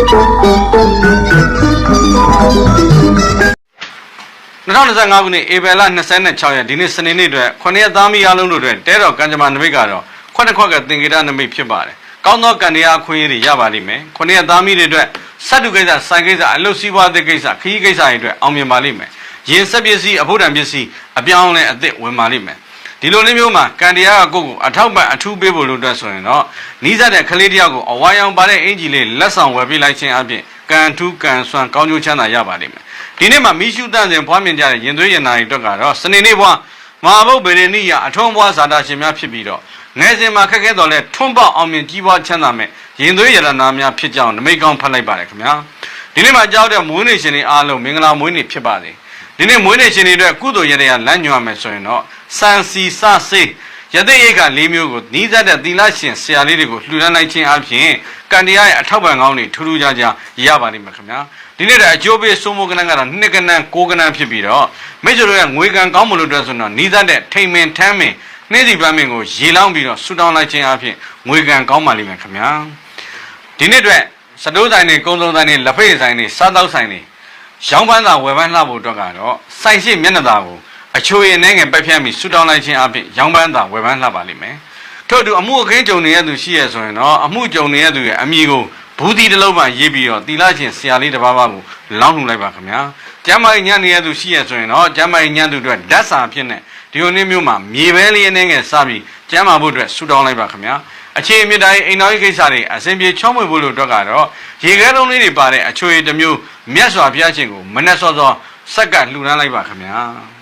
2025ခုနှစ်ဧပြီလ26ရက်ဒီနေ့စနေနေ့အတွက်ခொနည်းသားမီးအားလုံးတို့အတွက်တဲတော်ကံကြမ္မာနမိတ်ကတော့ခုနှစ်ခွက်ကသင်္ကေတနမိတ်ဖြစ်ပါတယ်။ကောင်းသောကံတရားအခွင့်အရေးတွေရပါလိမ့်မယ်။ခொနည်းသားမီးတွေအတွက်စက်တုကိစ္စ၊ဆိုင်ကိစ္စ၊အလုပ်စည်းပွားတဲ့ကိစ္စ၊ခရီးကိစ္စတွေအတွက်အောင်မြင်ပါလိမ့်မယ်။ရင်ဆက်ပစ္စည်းအဖို့တံပစ္စည်းအပြောင်းအလဲအသစ်ဝင်ပါလိမ့်မယ်။ ဒီလိုလေးမျိုးမှာကံတရားကကိုယ့်ကိုအထောက်ပံ့အထူးပေးဖို့လို့အတွက်ဆိုရင်တော့နီးစပ်တဲ့ကလေးတယောက်ကိုအဝါရောင်ပါတဲ့အင်ဂျီလေးလက်ဆောင်ဝယ်ပေးလိုက်ခြင်းအပြင်ကံထူးကံဆွမ်းကောင်းကျိုးချမ်းသာရပါလိမ့်မယ်ဒီနေ့မှာမိရှုတန့်စဉ်ဖွားမြင်ကြတဲ့ရင်သွေးရင်နာရီအတွက်ကတော့စနေနေ့ဘွားမဟာဘုတ်ဗေဒနိယအထွန်းဘွားဇာတာရှင်များဖြစ်ပြီးတော့ငယ်စဉ်မှာခက်ခဲတော်လဲထွန်းပေါက်အောင်မြင်ကြီးပွားချမ်းသာမဲ့ရင်သွေးရတနာများဖြစ်ကြောင်းနမိတ်ကောင်းဖတ်လိုက်ပါတယ်ခင်ဗျာဒီနေ့မှာကြောက်တဲ့မွေးနေ့ရှင်တွေအားလုံးမင်္ဂလာမွေးနေ့ဖြစ်ပါစေဒီနေ့မွေးနေ့ရှင်တွေအတွက်ကုသိုလ်ရတဲ့လမ်းညွှန်ရမယ်ဆိုရင်တော့ စံစီစစေးယသိရိတ်က၄မျိုးကိုနီးစပ်တဲ့သီလရှင်ဆရာလေးတွေကိုလှူဒန်းလိုက်ခြင်းအပြင်ကံတရားရဲ့အထောက်ပံ့ကောင်းတွေထူးထူးခြားခြားရပါလိမ့်မယ်ခင်ဗျာဒီနေ့တဲ့အကျိုးပေးစိုးမိုးကဏ္ဍကတော့နှစ်ကဏ္ဍကိုးကဏ္ဍဖြစ်ပြီးတော့မိတ်ဆွေတို့ရဲ့ငွေကံကောင်းမလို့အတွက်ဆိုတော့နီးစပ်တဲ့ထိန်မင်ထမ်းမင်နှင်းစီပန်းမင်ကိုရေလောင်းပြီးတော့ဆူတောင်းလိုက်ခြင်းအပြင်ငွေကံကောင်းပါလိမ့်မယ်ခင်ဗျာဒီနေ့အတွက်စတိုးဆိုင်တွေကုန်းစုံဆိုင်တွေလက်ဖက်ဆိုင်တွေစားတောက်ဆိုင်တွေရောင်းပန်းသာဝယ်ပန်းလှဖို့အတွက်ကတော့စိုက်ရှိမျက်နှာသာကို အချိုရည်နဲ့ငယ်ပက်ဖြန့်ပြီးဆူတောင်းလိုက်ခြင်းအပြင်ရောင်းပန်းသာဝယ်ပန်းလှပါလိမ့်မယ်ထို့အတူအမှုအခင်းကြုံနေရသူရှိရဆိုရင်တော့အမှုကြုံနေရသူရဲ့အမိကိုဘူးတီတစ်လုံးမှရေးပြီးတော့တီလာချင်းဆရာလေးတစ်ပါးပါးကိုလောင်းလှူလိုက်ပါခင်ဗျာကျမ်းမာရေးညံ့နေရသူရှိရဆိုရင်တော့ကျမ်းမာရေးညံ့သူအတွက်ဓာတ်စာဖြစ်နေဒီလိုနေ့မျိုးမှာမြေပဲလေးနဲ့ငယ်စပြီးကျမ်းမာဖို့အတွက်ဆူတောင်းလိုက်ပါခင်ဗျာအခြေအမြင့်တိုင်းအိမ်တော်ရေးကိစ္စတွေအစဉ်ပြေချောမွေဖို့လို့အတွက်ကတော့ရေခဲလုံးလေးတွေပါတဲ့အချိုရည်တစ်မျိုးမြတ်စွာဘုရားရှင်ကိုမနဲ့စောစောဆက်ကလှူဒန်းလိုက်ပါခင်ဗျာ